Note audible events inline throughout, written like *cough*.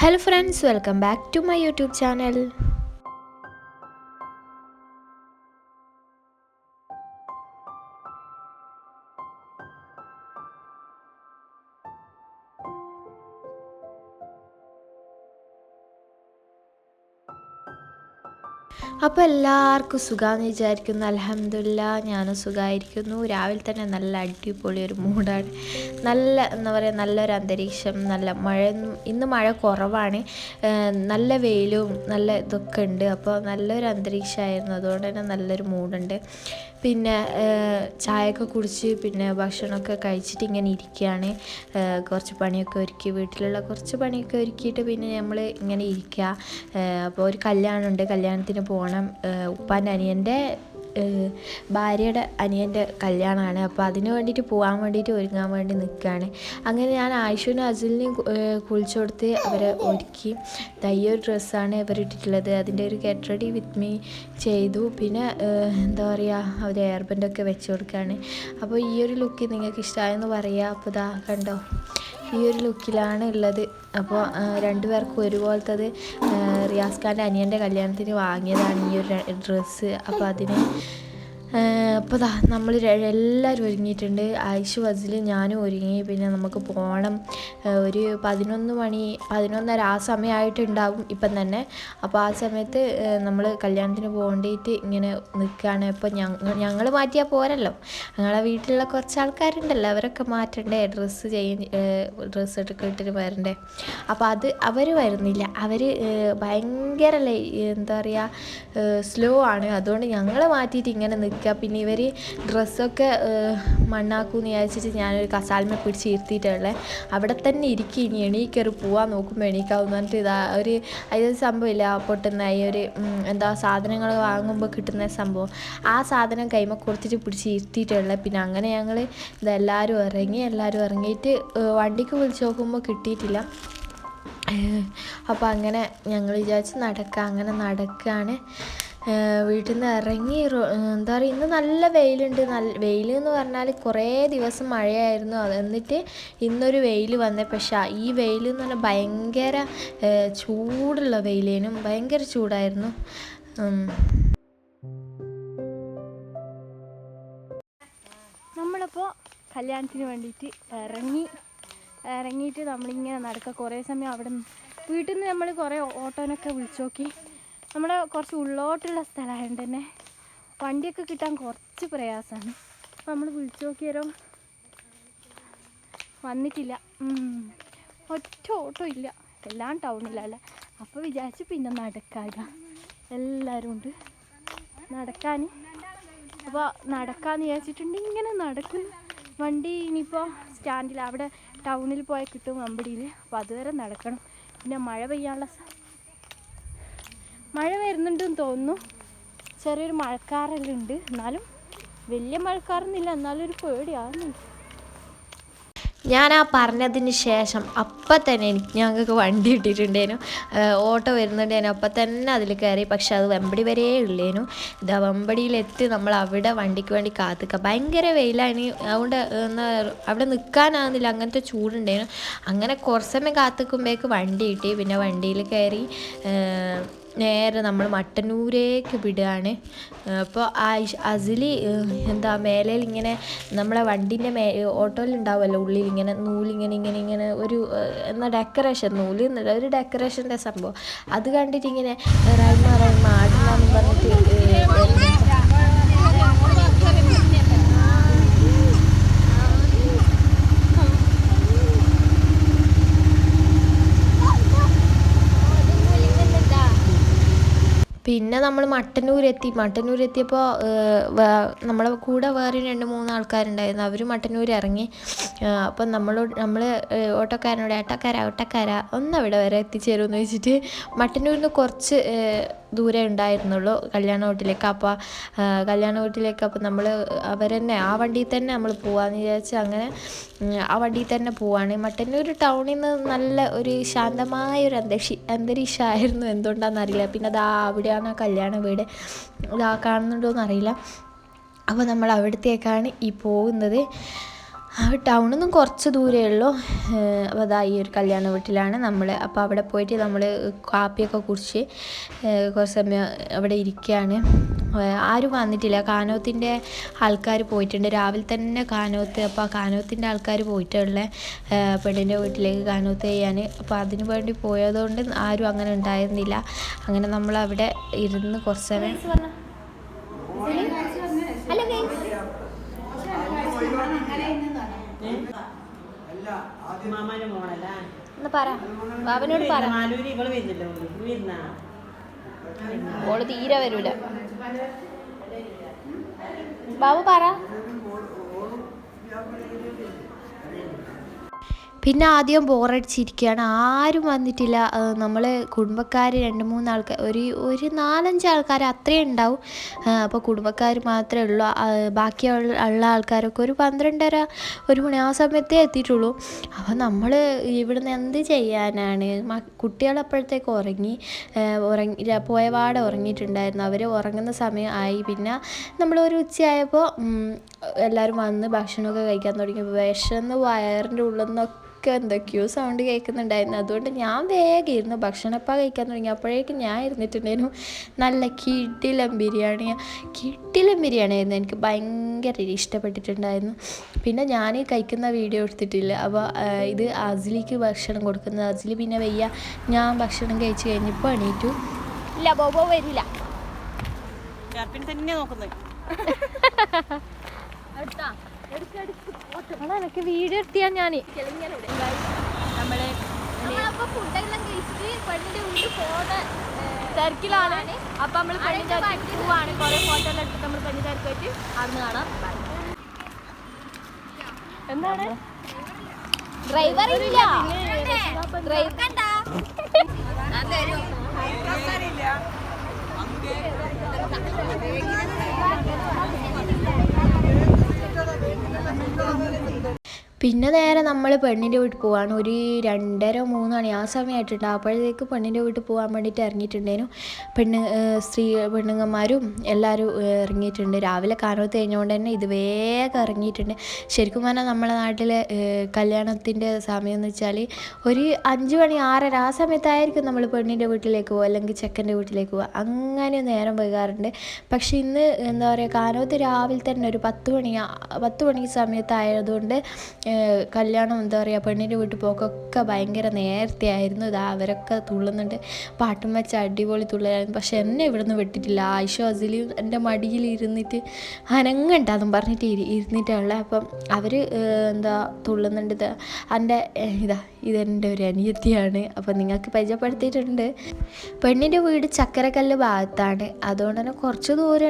hello friends welcome back to my YouTube channel അപ്പോൾ എല്ലാവർക്കും സുഖമാണെന്ന് വിചാരിക്കുന്നു. അലഹമില്ല ഞാനും സുഖമായിരിക്കുന്നു രാവിലെ തന്നെ നല്ല അടിപൊളി ഒരു മൂഡാണ്. നല്ല എന്താ പറയുക നല്ലൊരു അന്തരീക്ഷം നല്ല മഴ ഇന്ന് മഴ കുറവാണ്. നല്ല വെയിലും നല്ല ഇതൊക്കെ ഉണ്ട്. അപ്പോൾ നല്ലൊരു അന്തരീക്ഷമായിരുന്നു. അതുകൊണ്ട് തന്നെ നല്ലൊരു മൂഡുണ്ട്. പിന്നെ ചായയൊക്കെ കുടിച്ച് പിന്നെ ഭക്ഷണമൊക്കെ കഴിച്ചിട്ട് ഇങ്ങനെ ഇരിക്കുകയാണ്. കുറച്ച് പണിയൊക്കെ ഒരുക്കി വീട്ടിലുള്ള കുറച്ച് പണിയൊക്കെ ഒരുക്കിയിട്ട് പിന്നെ നമ്മൾ ഇങ്ങനെ ഇരിക്കുക. അപ്പോൾ ഒരു കല്യാണമുണ്ട്. കല്യാണത്തിന് പോകണം. ഉപ്പാന്റെ അനിയന്റെ ഭാര്യയുടെ അനിയന്റെ കല്യാണമാണ്. അപ്പോൾ അതിന് വേണ്ടിയിട്ട് പോകാൻ വേണ്ടിയിട്ട് ഒരുങ്ങാൻ വേണ്ടി നിൽക്കുകയാണ്. അങ്ങനെ ഞാൻ ആയിഷുവിനും അസുലിനെയും കുളിച്ചു കൊടുത്ത് അവരെ ഒരുക്കി. തയ്യൊരു ഡ്രസ്സാണ് ഇവർ ഇട്ടിട്ടുള്ളത് അതിന്റെ ഒരു ഗെറ്റ് റെഡി വിത്ത് മീ ചെയ്തു. പിന്നെ എന്താ പറയുക അവർ എയർ ബെൻഡൊക്കെ വെച്ച് കൊടുക്കുകയാണ് അപ്പോൾ ഈ ഒരു ലുക്ക് നിങ്ങൾക്ക് ഇഷ്ടമായെന്ന് പറയുക അപ്പോൾ ഇതാ കണ്ടോ? ഈ ഒരു ലുക്കിലാണ് ഉള്ളത്. അപ്പോൾ രണ്ടുപേർക്കും ഒരുപോലത്തത് റിയാസ് ഖാന്റെ അനിയന്റെ കല്യാണത്തിന് വാങ്ങിയതാണ് ഈ ഒരു ഡ്രസ്സ്. അപ്പോൾ അതിന് അപ്പോൾ ദാ നമ്മൾ എല്ലാവരും ഒരുങ്ങിയിട്ടുണ്ട്. ആയിഷു വസിൽ ഞാനും ഒരുങ്ങി. പിന്നെ നമുക്ക് പോകണം ഒരു പതിനൊന്ന് മണി പതിനൊന്നര ആ സമയമായിട്ടുണ്ടാവും ഇപ്പം തന്നെ. അപ്പോൾ ആ സമയത്ത് നമ്മൾ കല്യാണത്തിന് പോകേണ്ടിയിട്ട് ഇങ്ങനെ നിൽക്കുകയാണ്. അപ്പോൾ ഞങ്ങൾ ഞങ്ങൾ മാറ്റിയാൽ പോരല്ലോ. ഞങ്ങളെ വീട്ടിലുള്ള കുറച്ച് ആൾക്കാരുണ്ടല്ലോ അവരൊക്കെ മാറ്റണ്ടേ? ഡ്രസ്സ് ചെയ്യ ഡ്രസ്സ് എടുക്കുക വരണ്ടേ? അപ്പോൾ അത് അവർ വരുന്നില്ല. അവർ ഭയങ്കര എന്താ പറയുക സ്ലോ ആണ്. അതുകൊണ്ട് ഞങ്ങൾ മാറ്റിയിട്ട് ഇങ്ങനെ നിൽക്കുക. പിന്നെ ഇവർ ഡ്രസ്സൊക്കെ മണ്ണാക്കുമെന്ന് വിചാരിച്ചിട്ട് ഞാനൊരു കസാൽമ പിടിച്ച് ഇരുത്തിയിട്ടുള്ളത് അവിടെ തന്നെ ഇരിക്കും ഇനി എണീക്കറി പോവാൻ നോക്കുമ്പോൾ എണീക്കാവും പറഞ്ഞിട്ട് ഇതാ ഒരു അതൊരു സംഭവമില്ല പൊട്ടുന്ന ഈ ഒരു എന്താ സാധനങ്ങൾ വാങ്ങുമ്പോൾ കിട്ടുന്ന സംഭവം. ആ സാധനം കൈമ കൊടുത്തിട്ട് പിടിച്ച് ഇരുത്തിയിട്ടുള്ളത് പിന്നെ അങ്ങനെ ഞങ്ങൾ ഇതെല്ലാവരും ഇറങ്ങി എല്ലാവരും ഇറങ്ങിയിട്ട് വണ്ടിക്ക് വിളിച്ച് നോക്കുമ്പോൾ കിട്ടിയിട്ടില്ല. അപ്പോൾ അങ്ങനെ ഞങ്ങൾ വിചാരിച്ച് നടക്കുക അങ്ങനെ നടക്കുകയാണ് വീട്ടിൽ നിന്ന് ഇറങ്ങി എന്താ പറയുക ഇന്ന് നല്ല വെയിലുണ്ട്. നല്ല വെയിൽ എന്ന് പറഞ്ഞാൽ കുറേ ദിവസം മഴയായിരുന്നു. അത് എന്നിട്ട് ഇന്നൊരു വെയിൽ വന്നേ. പക്ഷേ ഈ വെയിൽ എന്ന് പറഞ്ഞാൽ ഭയങ്കര ചൂടുള്ള വെയിലേനും ഭയങ്കര ചൂടായിരുന്നു. നമ്മളിപ്പോൾ കല്യാണത്തിന് വേണ്ടിയിട്ട് ഇറങ്ങി ഇറങ്ങിയിട്ട് നമ്മളിങ്ങനെ നടക്കുക കുറേ സമയം അവിടെ വീട്ടിൽ നിന്ന് നമ്മൾ കുറേ ഓട്ടോനൊക്കെ വിളിച്ചു നോക്കി നമ്മുടെ കുറച്ച് ഉള്ളോട്ടുള്ള സ്ഥലമായതുകൊണ്ട് തന്നെ വണ്ടിയൊക്കെ കിട്ടാൻ കുറച്ച് പ്രയാസമാണ് അപ്പോൾ നമ്മൾ വിളിച്ചു നോക്കിയാലോ? വന്നിട്ടില്ല. ഒറ്റ ഓട്ടോ ഇല്ല. എല്ലാം ടൗണിലല്ല അപ്പോൾ വിചാരിച്ച് പിന്നെ നടക്കാല്ല എല്ലാവരും ഉണ്ട്. നടക്കാൻ അപ്പോൾ നടക്കാന്ന് വിചാരിച്ചിട്ടുണ്ട് ഇങ്ങനെ നടക്കും. വണ്ടി ഇനിയിപ്പോൾ സ്റ്റാൻഡിൽ അവിടെ ടൗണിൽ പോയാൽ കിട്ടും അമ്പടിയിൽ അപ്പോൾ അതുവരെ നടക്കണം. പിന്നെ മഴ പെയ്യാനുള്ള മഴ വരുന്നുണ്ടെന്ന് തോന്നുന്നു. ചെറിയൊരു മഴക്കാറെല്ലാം ഉണ്ട് എന്നാലും വലിയ മഴക്കാറൊന്നുമില്ല. എന്നാലും ഒരു പേടിയാകുന്നുണ്ട് ഞാൻ ആ പറഞ്ഞതിന് ശേഷം അപ്പം തന്നെ എനിക്ക് ഞങ്ങൾക്ക് വണ്ടി ഇട്ടിട്ടുണ്ടേനു. ഓട്ടോ വരുന്നുണ്ടേനു. അപ്പം തന്നെ അതിൽ കയറി. പക്ഷെ അത് വെമ്പടി വരെ ഉള്ളേനു. ഇതാ വെമ്പടിയിലെത്തി നമ്മൾ അവിടെ വണ്ടിക്ക് വേണ്ടി കാത്തുക്കുക ഭയങ്കര വെയിലാണ്. അതുകൊണ്ട് എന്താ അവിടെ നിൽക്കാനാകുന്നില്ല അങ്ങനത്തെ ചൂടുണ്ടേനു. അങ്ങനെ കുറച്ച് സമയം കാത്തുക്കുമ്പോഴേക്ക് വണ്ടി കിട്ടി. പിന്നെ വണ്ടിയിൽ കയറി നേരെ നമ്മൾ മട്ടന്നൂരേക്ക് വിടുകയാണ് അപ്പോൾ അസിലി എന്താ മേലയിൽ ഇങ്ങനെ നമ്മളെ വണ്ടീന്റെ മേ ഓട്ടോയിൽ ഉണ്ടാവുമല്ലോ ഉള്ളിൽ ഇങ്ങനെ നൂലിങ്ങനെ ഇങ്ങനെ ഇങ്ങനെ ഒരു എന്നാ ഡെക്കറേഷൻ നൂൽ എന്നല്ല ഒരു ഡെക്കറേഷന്റെ സംഭവം. അത് കണ്ടിട്ട് ഇങ്ങനെ റൈമ റൈമ ആടുന്നാന്ന് പറഞ്ഞിട്ട് ഏഹ്, വരുന്നു. പിന്നെ നമ്മൾ മട്ടന്നൂരെത്തി. മട്ടന്നൂരെത്തിയപ്പോൾ നമ്മളെ കൂടെ വേറെ രണ്ട് മൂന്ന് ആൾക്കാരുണ്ടായിരുന്നു. അവർ മട്ടന്നൂർ ഇറങ്ങി അപ്പം നമ്മളോട് നമ്മൾ ഓട്ടോക്കാരനോട് ഏട്ടക്കാര ഓട്ടക്കാര ഒന്ന് അവിടെ വരെ എത്തിച്ചേരുമെന്ന് വെച്ചിട്ട് മട്ടന്നൂരിൽ നിന്ന് കുറച്ച് ദൂരെ ഉണ്ടായിരുന്നുള്ളൂ കല്യാണ വീട്ടിലേക്ക്. അപ്പോൾ കല്യാണ വീട്ടിലേക്ക് അപ്പോൾ നമ്മൾ അവരെന്നെ ആ വണ്ടിയിൽ തന്നെ നമ്മൾ പോവാന്ന് വിചാരിച്ച് അങ്ങനെ ആ വണ്ടിയിൽ തന്നെ പോവാണ്. മട്ടന്നൂർ ടൗണിൽ നിന്ന് നല്ല ഒരു ശാന്തമായ ഒരു അന്തരീക്ഷ അന്തരീക്ഷമായിരുന്നു എന്തുകൊണ്ടാണെന്നറിയില്ല പിന്നെ അതാ അവിടെയാണ് ആ കല്യാണ വീട് ഇതാ കാണുന്നുണ്ടോയെന്ന് അറിയില്ല അപ്പോൾ നമ്മൾ അവിടത്തേക്കാണ് ഈ പോകുന്നത്. ടൗണിൽ നിന്നും കുറച്ച് ദൂരമേ ഉള്ളൂ. അപ്പോൾ അതാ ഈ ഒരു കല്യാണ വീട്ടിലാണ് നമ്മൾ അപ്പോൾ അവിടെ പോയിട്ട് നമ്മൾ കാപ്പിയൊക്കെ കുടിച്ച് കുറച്ച് സമയം അവിടെ ഇരിക്കുകയാണ് ആരും വന്നിട്ടില്ല. കാനോത്തിന്റെ ആൾക്കാർ പോയിട്ടുണ്ട്. രാവിലെ തന്നെ കാനോത്ത് അപ്പോൾ ആ കാനോത്തിന്റെ ആൾക്കാർ പോയിട്ടുള്ള പെണ്ണിന്റെ വീട്ടിലേക്ക് കാനോത്ത് ചെയ്യാൻ അപ്പോൾ അതിനു വേണ്ടി പോയതുകൊണ്ട് ആരും അങ്ങനെ ഉണ്ടായിരുന്നില്ല. അങ്ങനെ നമ്മൾ അവിടെ ഇരുന്ന് കുറച്ച് സമയം പറ. ബാബനോട് പറ. ഓൾ തീരെ വരൂല. ബാബു പറ. പിന്നെ ആദ്യം ബോറടിച്ചിരിക്കുകയാണ്. ആരും വന്നിട്ടില്ല. നമ്മൾ കുടുംബക്കാർ രണ്ട് മൂന്ന് ആൾക്കാർ ഒരു ഒരു നാലഞ്ച് ആൾക്കാർ അത്രയും ഉണ്ടാവും. അപ്പോൾ കുടുംബക്കാർ മാത്രമേ ഉള്ളൂ. ബാക്കി ബാക്കിയുള്ള ഉള്ള ആൾക്കാരൊക്കെ ഒരു പന്ത്രണ്ടര ഒരു മണി ആ സമയത്തേ എത്തിയിട്ടുള്ളൂ. അപ്പോൾ നമ്മൾ ഇവിടുന്ന് എന്ത് ചെയ്യാനാണ്? കുട്ടികൾ അപ്പോഴത്തേക്ക് ഉറങ്ങി ഉറങ്ങി പോയപാടെ ഉറങ്ങിയിട്ടുണ്ടായിരുന്നു. അവർ ഉറങ്ങുന്ന സമയം ആയി. പിന്നെ നമ്മളൊരു ഉച്ചയായപ്പോൾ എല്ലാവരും വന്ന് ഭക്ഷണമൊക്കെ കഴിക്കാൻ തുടങ്ങി വിശന്ന് വയറിന്റെ ഉള്ളിൽ നിന്നൊക്കെ എന്തൊക്കെയോ സൗണ്ട് കേൾക്കുന്നുണ്ടായിരുന്നു. അതുകൊണ്ട് ഞാൻ വേഗം ഇരുന്ന് ഭക്ഷണപ്പ കഴിക്കാൻ തുടങ്ങി. അപ്പോഴേക്കും ഞാൻ ഇരുന്നിട്ടുണ്ടായിരുന്നു നല്ല കിടിലം ബിരിയാണി. കിടിലം ബിരിയാണി ആയിരുന്നു എനിക്ക് ഭയങ്കര ഇഷ്ടപ്പെട്ടിട്ടുണ്ടായിരുന്നു. പിന്നെ ഞാൻ കഴിക്കുന്ന വീഡിയോ എടുത്തിട്ടില്ല. അപ്പോൾ ഇത് അസിലിക്ക് ഭക്ഷണം കൊടുക്കുന്നത്. അസിലി പിന്നെ വയ്യ. ഞാൻ ഭക്ഷണം കഴിച്ച് കഴിഞ്ഞപ്പോൾ എണീറ്റു. ഇല്ല ബോബോ വരില്ല. തന്നെ നോക്കുന്നത് *laughs* എനിക്ക് വീഡിയോ എടുത്തിയാ ഞാൻ നമ്മൾ തിരക്കിലാണ്. അപ്പൊ നമ്മൾ പെണ്ണിന്റെ പോവാണ്. കൊറേ ഫോട്ടോ എല്ലാം എടുത്തിട്ട് നമ്മൾ പെണ്ണിന്റെ പോയിട്ട് അവിടുന്ന് കാണാം. എന്താണ്? ഡ്രൈവർ ഇല്ല. Driver Thank you. പിന്നെ നേരെ നമ്മൾ പെണ്ണിന്റെ വീട്ടിൽ പോവാണ്. ഒരു രണ്ടര മൂന്ന് മണി ആ സമയമായിട്ടുണ്ട്. അപ്പോഴത്തേക്ക് പെണ്ണിന്റെ വീട്ടിൽ പോകാൻ വേണ്ടിയിട്ട് ഇറങ്ങിയിട്ടുണ്ടേനും. പെണ്ണ് സ്ത്രീ പെണ്ണുങ്ങന്മാരും എല്ലാവരും ഇറങ്ങിയിട്ടുണ്ട്. രാവിലെ കാനോത്ത് കഴിഞ്ഞുകൊണ്ട് തന്നെ ഇത് വേഗം ഇറങ്ങിയിട്ടുണ്ട്. ശരിക്കും പറഞ്ഞാൽ നമ്മളെ നാട്ടിലെ കല്യാണത്തിന്റെ സമയം എന്ന് വെച്ചാൽ ഒരു അഞ്ച് മണി ആറര ആ സമയത്തായിരിക്കും നമ്മൾ പെണ്ണിന്റെ വീട്ടിലേക്ക് പോകുക അല്ലെങ്കിൽ ചെക്കന്റെ വീട്ടിലേക്ക് പോകുക അങ്ങനെ നേരം വൈകാറുണ്ട്. പക്ഷേ ഇന്ന് എന്താ പറയുക കാനോത്ത് രാവിലെ തന്നെ ഒരു പത്ത് മണി പത്ത് മണി സമയത്തായതുകൊണ്ട് കല്യാണം എന്താ പറയുക പെണ്ണിന്റെ വീട്ടിൽ പോക്കൊക്കെ ഭയങ്കര നേരത്തെ ആയിരുന്നു ഇതാ അവരൊക്കെ തുള്ളുന്നുണ്ട്. പാട്ടും വെച്ച് അടിപൊളി തുള്ളലായിരുന്നു. പക്ഷെ എന്നെ ഇവിടുന്ന് വിട്ടിട്ടില്ല. ആയിഷോ അസിലും എന്റെ മടിയിൽ ഇരുന്നിട്ട് അനങ്ങണ്ട അതും പറഞ്ഞിട്ട് ഇരി ഇരുന്നിട്ടുള്ള അപ്പം അവർ എന്താ തുള്ളുന്നുണ്ട്. ഇത് എന്റെ ഇതാ ഇതെന്റെ ഒരു അനിയത്തിയാണ്. അപ്പം നിങ്ങൾക്ക് പരിചയപ്പെടുത്തിയിട്ടുണ്ട്. പെണ്ണിന്റെ വീട് ചക്കരക്കല്ല് ഭാഗത്താണ്. അതുകൊണ്ട് തന്നെ കുറച്ച് ദൂരം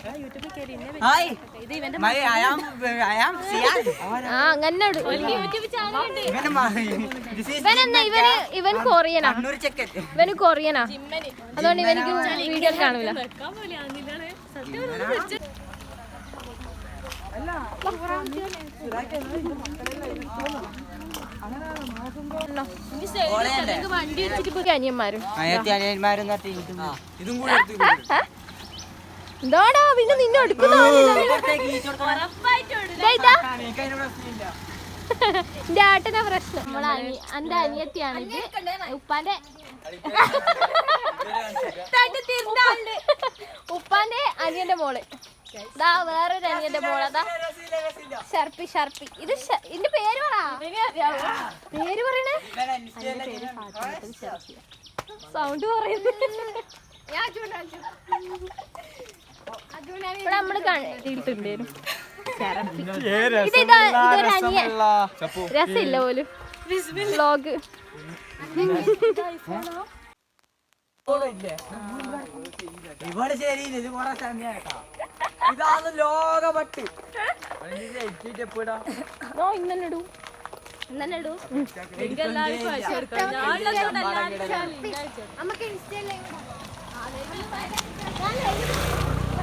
*laughs* ഇവൻ കൊറിയനാ. കണ്ണൂർ ചെക്കൻ ഇവന് കൊറിയനാ. അതുകൊണ്ട് ഇവനിക്ക് വീഡിയോ കാണൂല. ഓളയല്ലേ വണ്ടി വെച്ചിട്ട് പോയി. അനിയന്മാരും. ഇതും കൂടെ എന്താടാ? പിന്നെ നിന്നെ എന്റെ ആട്ടനാ പ്രശ്നം. നമ്മളെ എന്റെ അനിയത്തിയാണ് ഉപ്പാന്റെ ഉപ്പാന്റെ അനിയന്റെ മോൾ. ഇതാ വേറൊരു അനിയന്റെ മോൾ. അതാ ഷർപ്പി ഷർപ്പി. ഇത് ഇന്റെ പേര് പറ. പേര് പറയണേ. സൗണ്ട് പറയുന്നത് ഇവിടെ നമ്മൾ കണ്ടിട്ടുണ്ടായിരുന്നു രസമില്ല പോലും. വ്ലോഗ് ഇവിടെ ശരി ഇത് കുറെ സമയമായിട്ടാ ഇതാണ് ലോകപട്ട് ഓ ഇന്നെ ഇടൂ. ഇന്നെ ഇടൂ. നമുക്ക് ഇൻസ്റ്റയിലേക്ക്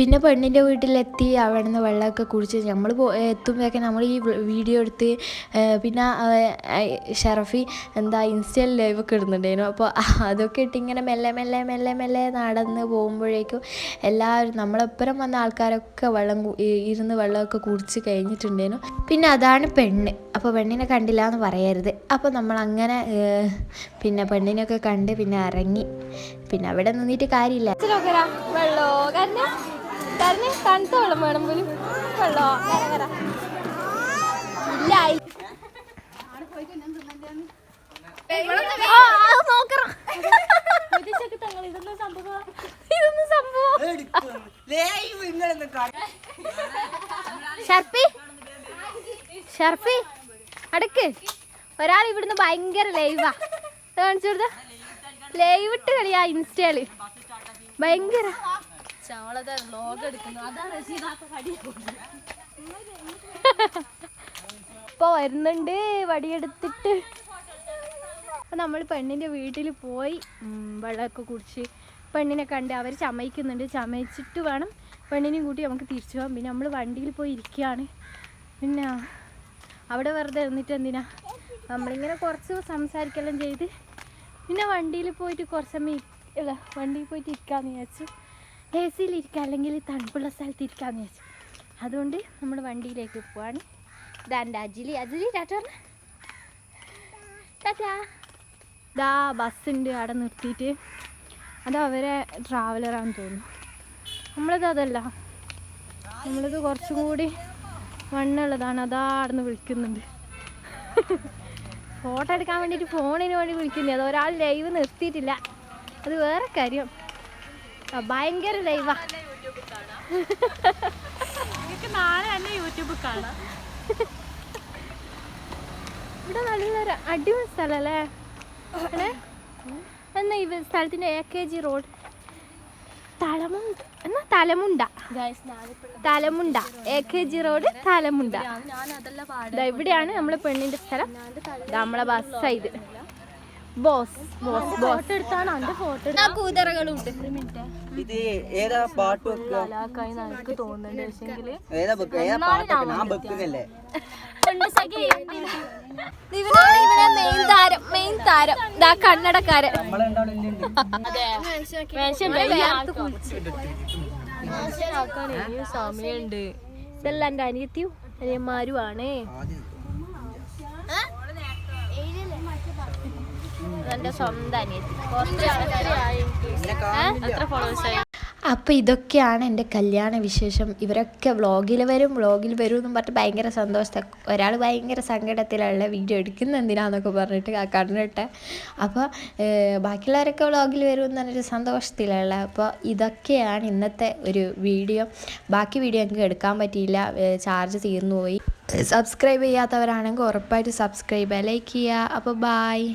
പിന്നെ പെണ്ണിന്റെ വീട്ടിലെത്തി അവിടെ നിന്ന് വെള്ളമൊക്കെ കുടിച്ച് നമ്മൾ എത്തുമ്പോഴൊക്കെ നമ്മൾ ഈ വീഡിയോ എടുത്ത് പിന്നെ ഷറഫി എന്താ ഇൻസ്റ്റയിൽ ലൈവൊക്കെ ഇടുന്നുണ്ടായിരുന്നു. അപ്പോൾ അതൊക്കെ ഇട്ടിങ്ങനെ മെല്ലെ മെല്ലെ മെല്ലെ മെല്ലെ നടന്ന് പോകുമ്പോഴേക്കും എല്ലാവരും നമ്മളൊപ്പരം വന്ന ആൾക്കാരൊക്കെ വെള്ളം ഇരുന്ന് വെള്ളമൊക്കെ കുടിച്ച് കഴിഞ്ഞിട്ടുണ്ടായിരുന്നു. പിന്നെ അതാണ് പെണ്ണ്. അപ്പോൾ പെണ്ണിനെ കണ്ടില്ല എന്ന് പറയരുത്. അപ്പോൾ നമ്മൾ അങ്ങനെ പിന്നെ പെണ്ണിനെയൊക്കെ കണ്ട് പിന്നെ ഇറങ്ങി. പിന്നെ അവിടെ നിന്നിട്ട് കാര്യമില്ല. വെള്ളോ കരഞ്ഞ കരഞ്ഞ തണുത്ത വെള്ളം വേണം പോലും. വെള്ളോ? സംഭവം? സംഭവം ഷർപ്പി അടക്ക്. ഒരാൾ ഇവിടുന്ന് ഭയങ്കര ലൈവാ കാണിച്ചു കൊടുത്ത. ലൈവ് ഇട്ട് കളിയാ ഇൻസ്റ്റയിൽ. ഭയങ്കര. ഇപ്പൊ വരുന്നുണ്ട് വടിയെടുത്തിട്ട് അപ്പൊ നമ്മൾ പെണ്ണിന്റെ വീട്ടിൽ പോയി വെള്ളമൊക്കെ കുടിച്ച് പെണ്ണിനെ കണ്ട് അവർ ചമയിക്കുന്നുണ്ട്. ചമയിച്ചിട്ട് വേണം പെണ്ണിനെയും കൂട്ടി നമുക്ക് തിരിച്ചു പോകാം പിന്നെ നമ്മൾ വണ്ടിയിൽ പോയി ഇരിക്കുകയാണ്. പിന്നെ അവിടെ വെറുതെ ഇരുന്നിട്ട് എന്തിനാ? നമ്മളിങ്ങനെ കുറച്ച് സംസാരിക്കെല്ലാം ചെയ്ത്. പിന്നെ വണ്ടിയിൽ പോയിട്ട് കുറച്ച് സമയം വണ്ടിയിൽ പോയിട്ട് ഇരിക്കാമെന്ന് വിചാരിച്ചു. എ സിയിലിരിക്കുക അല്ലെങ്കിൽ തണുപ്പുള്ള സ്ഥലത്ത് ഇരിക്കാമെന്ന് അതുകൊണ്ട് നമ്മൾ വണ്ടിയിലേക്ക് പോവാണ്. ഇതാണ്ട് അജിലി. അജിലി ടാറ്റ പറഞ്ഞെ. ഇതാ ബസ്സുണ്ട് അവിടെ നിർത്തിയിട്ട്. അത് അവരെ ട്രാവലറാന്ന് തോന്നുന്നു. നമ്മളത് അതല്ല. നമ്മളത് കുറച്ചും കൂടി മണ്ണുള്ളതാണ് അതാ അവിടെ വിളിക്കുന്നുണ്ട്. ഫോട്ടോ എടുക്കാൻ വേണ്ടിയിട്ട് ഫോണിന് വേണ്ടി വിളിക്കുന്നത് അത് ഒരാൾ ലൈവ് നിർത്തിയിട്ടില്ല. അത് വേറെ കാര്യം. ഭയങ്കര ലൈവാ നാളെ തന്നെ യൂട്യൂബിൽ കാണാം. ഇവിടെ നല്ലൊരു അടിപൊളി സ്ഥലല്ലേ? എന്നാ ഈ സ്ഥലത്തിന്റെ എ കെ ജി റോഡ് തലമുണ്ട. എന്നാ Thalamunda. Thalamunda. A K G road Thalamunda. ഇവിടെയാണ് നമ്മളെ പെണ്ണിന്റെ സ്ഥലം. നമ്മളെ ബസ് ഇത് ബോസ് ബോസ് ബോസ് എടുത്താണ് അതിന്റെ ഫോട്ടോ കൂതറകളുണ്ട്. ഇത് ഏതാ പാട്ട് വെക്കുക എനിക്ക് തോന്നുന്നുണ്ട്. പക്ഷെങ്കിൽ ഏതാ വെക്കുക ഏതാ പാട്ടൊക്കെ ഞാൻ വെക്കുന്നല്ലേ ഇവനാണ് ഇവിടെ മെയിൻ താരം മെയിൻ താരം. ദാ സമയമുണ്ട്. ഇതെല്ലാം എന്റെ അനിയത്തിയും അനിയന്മാരുമാണ്. എന്റെ സ്വന്തം അനിയത്തി. എത്ര ഫോളോവേഴ്സ് ആയി? അപ്പോൾ ഇതൊക്കെയാണ് എന്റെ കല്യാണ വിശേഷം. ഇവരൊക്കെ വ്ളോഗിൽ വരും വ്ളോഗിൽ വരും എന്നും പറഞ്ഞിട്ട് ഭയങ്കര സന്തോഷത്തെ ഒരാൾ ഭയങ്കര സങ്കടത്തിലുള്ള വീഡിയോ എടുക്കുന്ന എന്തിനാന്നൊക്കെ പറഞ്ഞിട്ട് ആ കണ്ടിട്ട്. അപ്പോൾ ബാക്കിയുള്ളവരൊക്കെ വ്ളോഗിൽ വരും എന്ന് പറഞ്ഞൊരു സന്തോഷത്തിലുള്ള അപ്പോൾ ഇതൊക്കെയാണ് ഇന്നത്തെ ഒരു വീഡിയോ. ബാക്കി വീഡിയോ എനിക്ക് എടുക്കാൻ പറ്റിയില്ല. ചാർജ് തീർന്നു പോയി. സബ്സ്ക്രൈബ് ചെയ്യാത്തവരാണെങ്കിൽ ഉറപ്പായിട്ട് സബ്സ്ക്രൈബ് ലൈക്ക് ചെയ്യുക അപ്പോൾ ബായ്